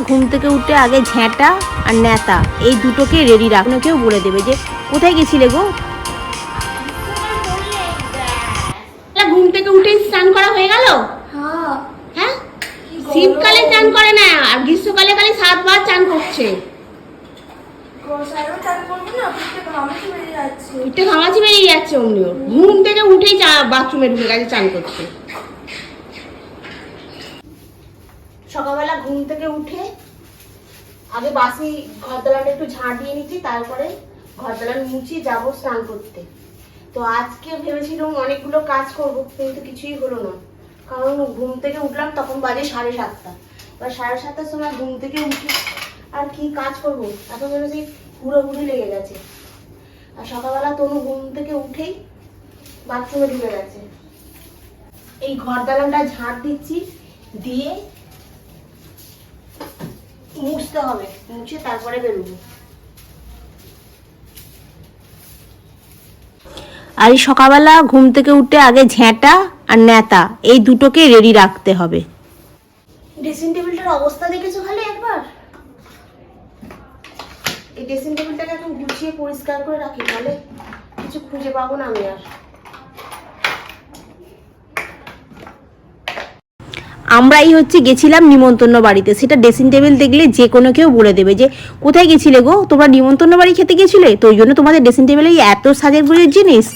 ঘুম থেকে উঠে আগে ঝ্যাঁটা আর ন্যাতা এই দুটোকে রেডি রাখনো কেউ বলে দেবে যে কোথায় গেছিলে গো? ঘুম থেকে উঠে স্নান করা হয়ে গেল? হ্যাঁ। হ্যাঁ? শীতকালে চান করে না আর গ্রীষ্মকালে খালি সাতবার চান করছে। ঘামাচি বেরিয়ে যাচ্ছে। একটু ঘামাচি বেরিয়ে যাচ্ছে অমনিও। ঘুম থেকে উঠেই চা বাথরুমে ঢুকে গেছে চান করছে। সকালবেলা ঘুম থেকে উঠে আগে বাসি ঘর দালানটা একটু ঝাঁট দিয়ে নিচ্ছি, তারপরে ঘর দালান মুছি যাব স্নান করতে। তো আজকে ভেবেছিলাম অনেকগুলো কাজ করব, কিন্তু কিছুই হলো না। কারণ ঘুম থেকে উঠলাম, তখন বাজে সাড়ে সাতটা। এবার সাড়ে সাতটার সময় ঘুম থেকে উঠি আর কি কাজ করব? এখন যেন সেই হুড়োহুড়ি লেগে গেছে। আর সকালবেলা তনু ঘুম থেকে উঠেই বাথরুমে ঢুকে গেছে। এই ঘর দালানটা ঝাড় দিচ্ছি, দিয়ে মুছতে হবে মুছে তারপরে বেরোবো। আর এই সকালবেলা ঘুম থেকে উঠে আগে ঝ্যাঁটা আর ন্যাতা এই দুটোকে রেডি রাখতে হবে। ড্রেসিং টেবিলটার অবস্থা দেখেছ খালি একবার? এই ড্রেসিং টেবিলটাকে এখন গুছিয়ে পরিষ্কার করে রাখি তাহলে কিছু খুঁজে পাবো না আমি আর। আমরাই হচ্ছে গেছিলাম নিমন্ত্রণ বাড়িতে। সেটা ড্রেসিং টেবিল দেখলে যে কোনো কেউ বলে দেবে যে, কোথায় গেছিলে গো? তোমরা নিমন্ত্রণ বাড়ি খেতে গেছিলে? তো ওই জন্য তোমাদের ড্রেসিং টেবিলে এত সাজের জিনিস।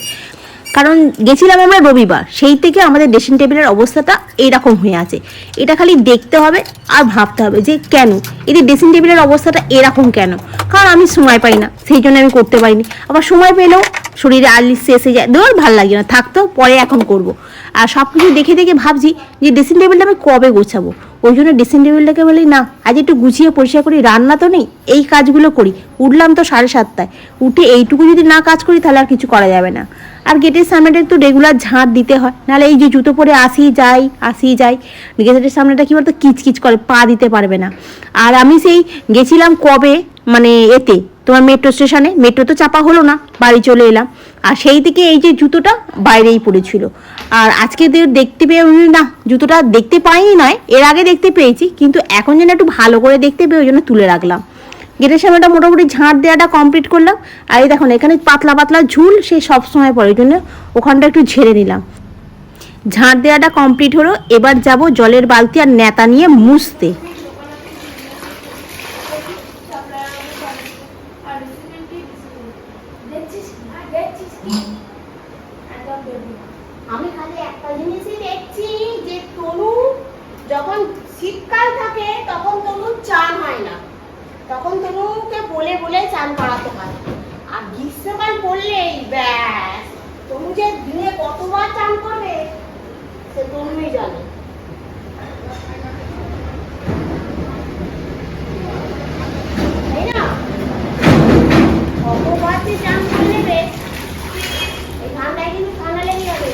কারণ গেছিলাম আমরা রবিবার, সেই থেকে আমাদের ড্রেসিং টেবিলের অবস্থাটা এইরকম হয়ে আছে। এটা খালি দেখতে হবে আর ভাবতে হবে যে কেন? এদের ড্রেসিং টেবিলের অবস্থাটা এরকম কেন? কারণ আমি সময় পাই না, সেই জন্য আমি করতে পারিনি। আবার সময় পেলেও শরীরে আলিস এসে যায় দেওয়ার ভালো লাগে না থাকতো পরে এখন করব। আর সব কিছু দেখে দেখে ভাবছি যে ড্রেসিং টেবিলটা আমি কবে গোছাবো? ওই জন্য ড্রেসিং টেবিলটাকে বলি, না, আজ একটু গুছিয়ে পরিষ্কার করি, রান্না তো নেই, এই কাজগুলো করি। উঠলাম তো সাড়ে সাতটায়। উঠে এইটুকু যদি না কাজ করি, তাহলে আর কিছু করা যাবে না। আর গেটের সামনেটা একটু রেগুলার ঝাঁট দিতে হয়, নাহলে এই যে জুতো পরে আসি যাই আসি যাই, গেটের সামনেটা কি বলতো, কিচকিচ করে, পা দিতে পারবে না। আর আমি সেই গেছিলাম কবে মানে এতে তোমার মেট্রো স্টেশনে মেট্রো তো চাপা হলো না, বাড়ি চলে এলাম। আর সেই দিকে এই যে জুতোটা বাইরেই পড়েছিল। আর আজকে দেখতে পেয়ে না, জুতোটা দেখতে পাইনি নয়, এর আগে দেখতে পেয়েছি, কিন্তু এখন যেন একটু ভালো করে দেখতে পেয়ে ওই জন্য তুলে রাখলাম। গেটের সামনেটা মোটামুটি ঝাঁট দেওয়াটা কমপ্লিট করলাম। আর এই দেখুন, এখানে পাতলা পাতলা ঝুল, সে সব সময় পড়ে ওই জন্য ওখানটা একটু ঝেড়ে নিলাম। ঝাঁট দেওয়াটা কমপ্লিট হলো, এবার যাব জলের বালতি আর নেতা নিয়ে মুছতে দেখছিস হ্যাঁ, দেখছিস কি একদম দেখবি আমি খালি একটা জিনিসই দেখছি যে তনু যখন শীতকাল থাকে তখন তনু চান হয় না তখন তনুকে বলে বলে চান করাতে হয়। আর গ্রীষ্মকাল পড়লেই ব্যাস তনু যে দিনে কতবার চান করবে সে তনুই জানে। তাই না? কতবার যে চান করে নেবে এই ঠান্ডায় কিন্তু ঠান্ডা লেগে যাবে।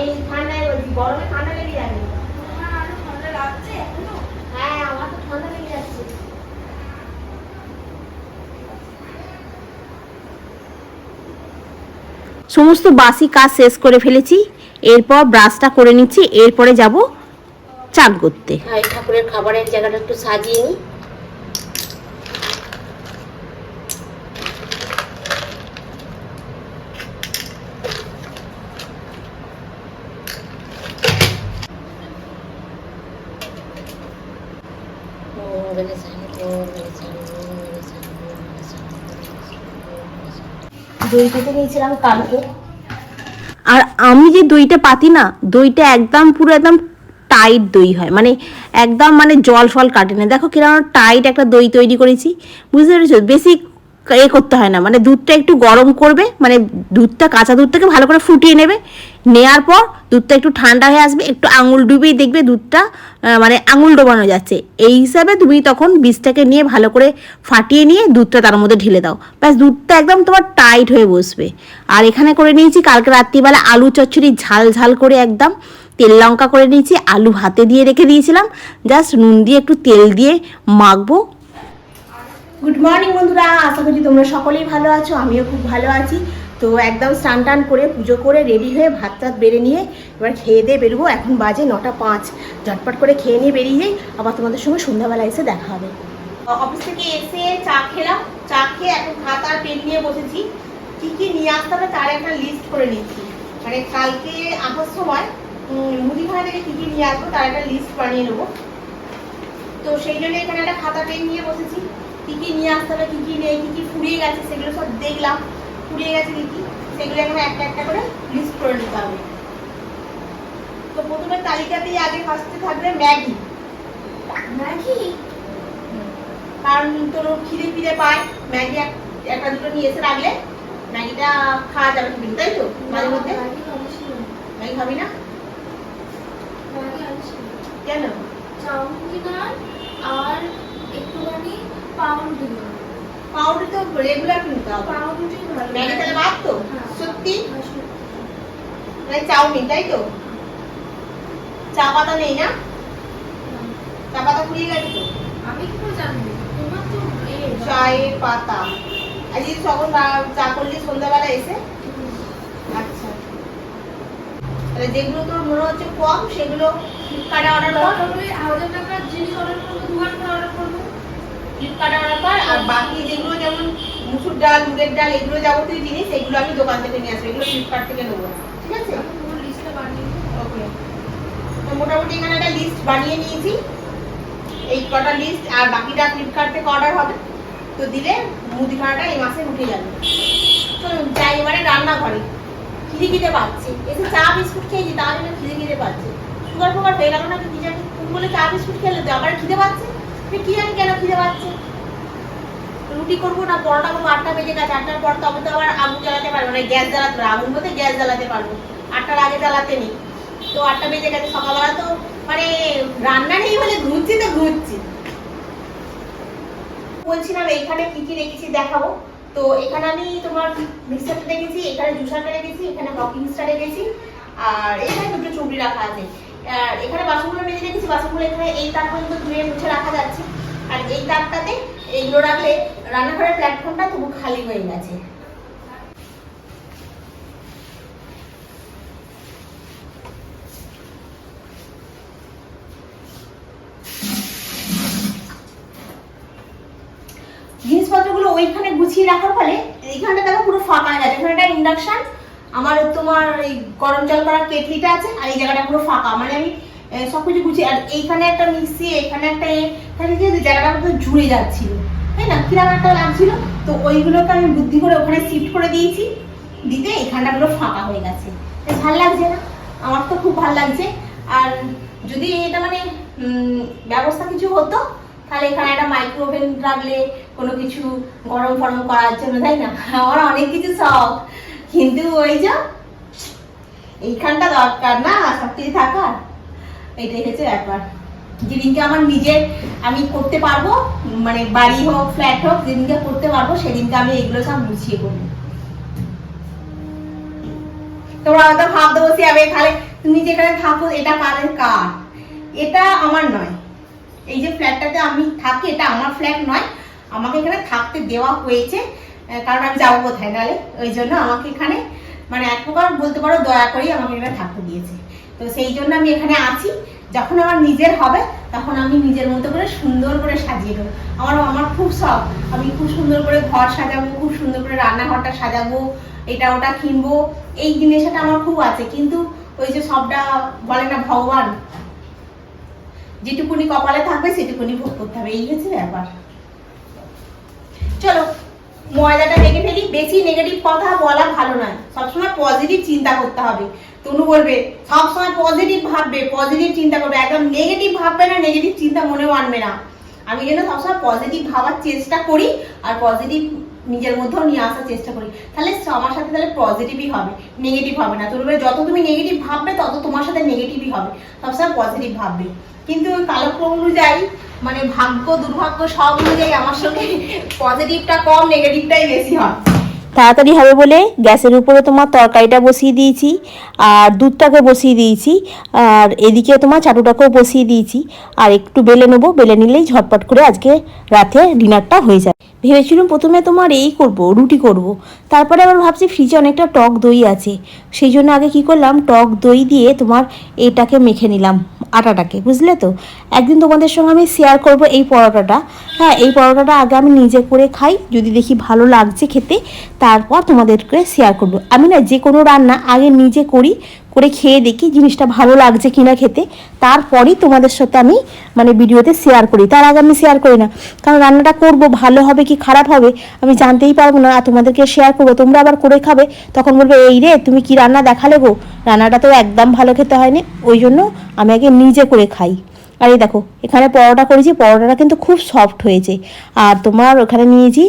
এই ঠান্ডায় বলছি গরমে ঠান্ডা লেগে যাবে তোমার আরও ঠান্ডা লাগছে এখনও হ্যাঁ আমার তো ঠান্ডা লেগে যাচ্ছে আর সমস্ত বাসি কাজ শেষ করে ফেলেছি, এরপর ব্রাশটা করে নিচ্ছি, এরপরে যাব চান করতে। ঠাকুরের খাবারের জায়গাটা একটু সাজিয়ে নিই আর আমি যে দইটা পাতি না, দইটা একদম পুরো একদম টাইট দই হয়। মানে একদম মানে জল ফল কাটে না। দেখো কীরকম টাইট একটা দই তৈরি করেছি। বুঝতে পেরেছ? বেশি এ করতে হয় না। মানে দুধটা একটু গরম করবে মানে দুধটা, কাঁচা দুধটাকে ভালো করে ফুটিয়ে নেবে। নেওয়ার পর দুধটা একটু ঠান্ডা হয়ে আসবে, একটু আঙুল ডুবিয়ে দেখবে দুধটা মানে আঙুল ডোবানো যাচ্ছে। এই হিসাবে তুমি তখন বীজটাকে নিয়ে ভালো করে ফাটিয়ে নিয়ে দুধটা তার মধ্যে ঢেলে দাও। ব্যাস, দুধটা একদম তোমার টাইট হয়ে বসবে। আর এখানে করে নিয়েছি কালকে রাত্রিবেলা আলু চচ্চড়ি ঝাল ঝাল করে একদম তেল লঙ্কা করে নিয়েছি, আলু হাতে দিয়ে রেখে দিয়েছিলাম। জাস্ট নুন দিয়ে একটু তেল দিয়ে মাখবো। গুড মর্নিং বন্ধুরা। আশা করছি তোমরা সকলেই ভালো আছো, আমিও খুব ভালো আছি। তো একদম স্নান টান করে, পুজো করে রেডি হয়ে ভাত টাত বেড়ে নিয়ে এবার খেয়ে দিয়ে বেরোবো। এখন বাজে নটা পাঁচ। ঝটপট করে খেয়ে নিয়ে বেরিয়ে যাই আবার তোমাদের সঙ্গে সন্ধ্যাবেলা এসে দেখা হবে। অফিস থেকে এসে চা খেলাম। চা খেয়ে এখন ভাত আর পেন নিয়ে বসেছি। কি কি নিয়ে আসতে হবে তার একটা লিস্ট করে নিচ্ছি। মানে কালকে আসার সময় মুদিখানা থেকে কি কি নিয়ে আসব তার একটা লিস্ট বানিয়ে নেব। তো সেই জন্য এখানে একটা খাতা পেন নিয়ে বসেছি। কি কি নিয়ে আসতে হবে কি কি নেই কি কি ফুরিয়ে গেছে সেগুলো সব দেখলাম। ফুরিয়ে গেছে কি কি সেগুলো এখানে একটা একটা করে লিস্ট করে নিতে হবে। তো প্রথমে তালিকাতেই আগে ফার্স্টে থাকবে ম্যাগি। ম্যাগি? কারণ তোর খিদে ফিরে পায় ম্যাগি একটা দুটো নিয়ে এসে রাখলে ম্যাগিটা খাওয়া যাবে তুমি তাই তো? মাঝে মধ্যে? ম্যাগি খাবি না। কেন? চাউমিন আর একটুখানি তো রেগুলার কিনতে হবে পাউরুটি ভালো ম্যাগি তাহলে বাদ তো? হ্যাঁ। সত্যি? হ্যাঁ, মানে চাউমিন তাই তো? চা পাতা নেই না? চা পাতা গেছে তো? আমি কি করে জানব তোমার তো চায়ের পাতা। আজকে চা করলি সন্ধ্যাবেলা এসে? আচ্ছা। তাহলে যেগুলো তোর মনে হচ্ছে কম সেগুলো ফ্লিপকার্টে অর্ডার কর। দরকার হলে হাজার টাকার জিনিস অর্ডার করব দু অর্ডার ফ্লিপকার্টে অর্ডার কর আর বাকি যেগুলো যেমন মুসুর ডাল মুগের ডাল এগুলো যাবতীয় জিনিস এগুলো আমি দোকান থেকে নিয়ে আসব এগুলো ফ্লিপকার্ট থেকে নেব। ঠিক আছে। ওকে তো মোটামুটি এখানে একটা লিস্ট বানিয়ে নিয়েছি। এই কটা লিস্ট আর বাকিটা ফ্লিপকার্ট থেকে অর্ডার হবে। তো দিলে মুদিখানাটা এই মাসে উঠে যাবে। চলুন যাই এবারে রান্না ঘরে খিদে খিদে পাচ্ছে। এসে চা বিস্কুট খেয়েছি তার জন্য খিদে খিদে পাচ্ছে। সুগার ফুগার হয়ে গেল না কি জানি। বলে চা বিস্কুট খেলে তো আবার খিদে পাচ্ছে? কি জানি কেন খিদে পাচ্ছে? রুটি করব না, পরোটা করব, আটটা বেজে গেছে, আটটার পর তবে তো আবার আগুন জ্বালাতে পারব না, গ্যাস জ্বালাতে পারব আগুন বলতে গ্যাস জ্বালাতে পারব। আটটার আগে জ্বালাতে নেই। তো আটটা বেজে গেছে সকালবেলা তো মানে রান্না নেই বলে ঘুরছি তো ঘুরছি। বলছিলাম, এইখানে কি কি রেখেছি দেখাবো। তো এখানে আমি তোমার মিক্সারটা রেখেছি, এখানে জুসারটা রেখেছি, এখানে হকিংসটা রেখেছি, আর এখানে দুটো চুবড়ি রাখা আছে। আর এখানে বাসনগুলো মেজে রেখেছি, বাসনগুলো এখানে এই তার পর্যন্ত ধুয়ে মুছে রাখা যাচ্ছে। আর এই তারটাতে এইগুলো রাখলে রান্নাঘরের প্ল্যাটফর্মটা তবু খালি হয়ে গেছে। জিনিসপত্রগুলো ওইখানে গুছিয়ে রাখার ফলে এইখানটা দেখো পুরো ফাঁকা গেছে। এখানে একটা ইন্ডাকশন আমার তোমার এই গরম জল করার কেটলিটা আছে আর এই জায়গাটা পুরো ফাঁকা। মানে আমি সবকিছু গুছিয়ে আর এইখানে একটা মিক্সি এখানে একটা এ, তাহলে কি জায়গাটা পুরো জুড়ে যাচ্ছিল। তাই না? কীরকম একটা লাগছিল? তো ওইগুলোকে আমি বুদ্ধি করে ওখানে শিফট করে দিয়েছি। দিতে এখানটা পুরো ফাঁকা হয়ে গেছে। ভালো লাগছে না? আমার তো খুব ভালো লাগছে। আর যদি এটা মানে ব্যবস্থা কিছু হতো তাহলে এখানে একটা মাইক্রোওভেন রাখলে কোনো কিছু গরম ফরম করার জন্য তাই না? আমার অনেক কিছু শখ। কিন্তু ওই যে, এইখানটা দরকার না সব কিছু থাকার এইটাই হচ্ছে ব্যাপার। যেদিনকে আমার নিজের আমি করতে পারব মানে বাড়ি হোক ফ্ল্যাট হোক, যেদিনকে করতে পারব, সেদিনকে আমি এগুলো সব গুছিয়ে করব। তোমরা হয়তো ভাবতে বসে যাবে, তাহলে তুমি যেখানে থাকো, এটা কারের কার? এটা আমার নয়। এই যে ফ্ল্যাটটাতে আমি থাকি, এটা আমার ফ্ল্যাট নয়। আমাকে এখানে থাকতে দেওয়া হয়েছে। কারণ আমি যাব কোথায় নালে? ওই জন্য আমাকে এখানে মানে এক প্রকার বলতে পারো দয়া করেই আমাকে এখানে থাকতে দিয়েছে। তো সেই জন্য আমি এখানে আছি। যখন আমার নিজের হবে, তখন আমি নিজের মতো করে সুন্দর করে সাজিয়ে দেবো। আমার আমার খুব শখ। আমি খুব সুন্দর করে ঘর সাজাবো, খুব সুন্দর করে রান্নাঘরটা সাজাবো, এটা ওটা কিনবো। এই জিনিসটা আমার খুব আছে। কিন্তু ওই যে সবটা বলে না ভগবান, যেটুকুনি কপালে থাকবে সেটুকুনি ভোগ করতে হবে। এই হচ্ছে ব্যাপার। চলো ময়দাটা মেখে ফেলি, বেশি নেগেটিভ কথা বলা ভালো নয়। সবসময় পজিটিভ চিন্তা করতে হবে। তনু বলবে, সবসময় পজিটিভ ভাববে পজিটিভ চিন্তা করবে। একদম নেগেটিভ ভাববে না নেগেটিভ চিন্তা মনেও আনবে না। আমি যেন সবসময় পজিটিভ ভাবার চেষ্টা করি আর পজিটিভ নিজের মধ্যেও নিয়ে আসার চেষ্টা করি। তাহলে আমার সাথে তাহলে পজিটিভই হবে নেগেটিভ হবে না। তোর যত তুমি নেগেটিভ ভাববে, তত তোমার সাথে নেগেটিভই হবে। সবসময় পজিটিভ ভাববে। কিন্তু কালক্রম অনুযায়ী মানে ভাগ্য, দুর্ভাগ্য সব অনুযায়ী আমার সঙ্গে পজিটিভটা কম নেগেটিভটাই বেশি হয় তাড়াতাড়ি হবে বলে গ্যাসের উপরে তোমার তরকারিটা বসিয়ে দিয়েছি, আর দুধটাকে বসিয়ে দিয়েছি, আর এদিকে তোমার চাটুটাকেও বসিয়ে দিয়েছি, আর একটু বেলে নেব, বেলে নিলেই ঝটপট করে আজকে রাতে ডিনারটা হয়ে যায় ভেবেছিলাম প্রথমে তোমার এই করব, রুটি করব। তারপরে আবার ভাবছি ফ্রিজে অনেকটা টক দই আছে, সেই জন্য আগে কি করলাম, টক দই দিয়ে তোমার এটাকে মেখে নিলাম আটাটাকে, বুঝলে তো? একদিন তোমাদের সঙ্গে আমি শেয়ার করব এই পরোটাটা। হ্যাঁ এই পরোটাটা আগে আমি নিজে করে খাই, যদি দেখি ভালো লাগছে খেতে, তারপর তোমাদেরকে শেয়ার করব। আমি না যে কোনো রান্না আগে নিজে করি করে খেয়ে দেখি জিনিসটা ভালো লাগছে কিনা খেতে। তারপরেই তোমাদের সাথে আমি মানে ভিডিওতে শেয়ার করি। তার আগে আমি শেয়ার করি না। কারণ রান্নাটা করব, ভালো হবে কি খারাপ হবে, আমি জানতেই পারব না। আর তোমাদেরকে শেয়ার করব, তোমরা আবার করে খাবে। তখন বলবে, এই রে, তুমি কি রান্না দেখালে গো? রান্নাটা তো একদম ভালো খেতে হয়নি। ওই জন্য আমি আগে নিজে করে খাই। আর এই দেখো, এখানে পরোটা করেছি, পরোটাটা কিন্তু খুব সফট হয়েছে। আর তোমার ওখানে নিয়েছি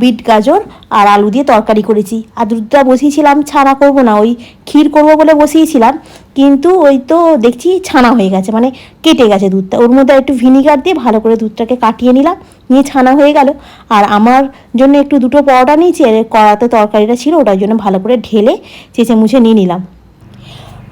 বিট গাজর আর আলু দিয়ে তরকারি করেছি। আর দুধটা বসিয়েছিলাম, ছানা করব না, ওই ক্ষীর করব বলে বসিয়েছিলাম। কিন্তু ওই তো দেখছি ছানা হয়ে গেছে মানে কেটে গেছে দুধটা। ওর মধ্যে একটু ভিনিগার দিয়ে ভালো করে দুধটাকে কাটিয়ে নিলাম, নিয়ে ছানা হয়ে গেল। আর আমার জন্য একটু দুটো পরোটা নিয়েছি, আর কড়াতে তরকারিটা ছিল, ওটার জন্য ভালো করে ঢেলে চেঁচে মুছে নিয়ে নিলাম।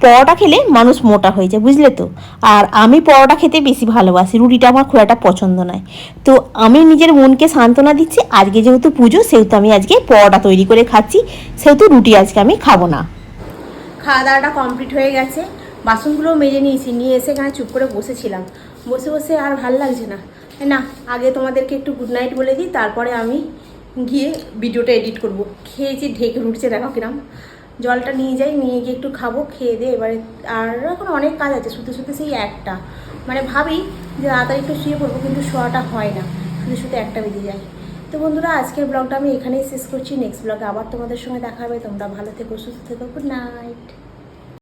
পরোটা খেলে মানুষ মোটা হয়ে যায়, বুঝলে তো? আর আমি পরোটা খেতে বেশি ভালোবাসি, রুটিটা আমার খুব একটা পছন্দ নয়। তো আমি নিজের মনকে সান্ত্বনা দিচ্ছি, আজকে যেহেতু পুজো, সেহেতু আমি আজকে পরোটা তৈরি করে খাচ্ছি, সেহেতু রুটি আজকে আমি খাব না। খাওয়া দাওয়াটা কমপ্লিট হয়ে গেছে বাসনগুলো মেজে নিয়েছি, নিয়ে এসে এখানে চুপ করে বসেছিলাম। বসে বসে আর ভালো লাগছে না। না, আগে তোমাদেরকে একটু গুড নাইট বলে দিই, তারপরে আমি গিয়ে ভিডিওটা এডিট করব। খেয়েছি, ঢেকে উঠছে, দেখো কিরাম। জলটা নিয়ে যাই, নিয়ে গিয়ে একটু খাব, খেয়ে দিয়ে এবারে আর এখন অনেক কাজ আছে, শুতে শুতে সেই একটা। মানে ভাবি যে তাড়াতাড়ি একটু শুয়ে পড়ব, কিন্তু শোয়াটা হয় না, শুতে শুতে একটা বেজে যায়। তো বন্ধুরা, আজকের ব্লগটা আমি এখানেই শেষ করছি নেক্সট ব্লগে আবার তোমাদের সঙ্গে দেখা হবে, তোমরা ভালো থেকো, সুস্থ থেকো গুড নাইট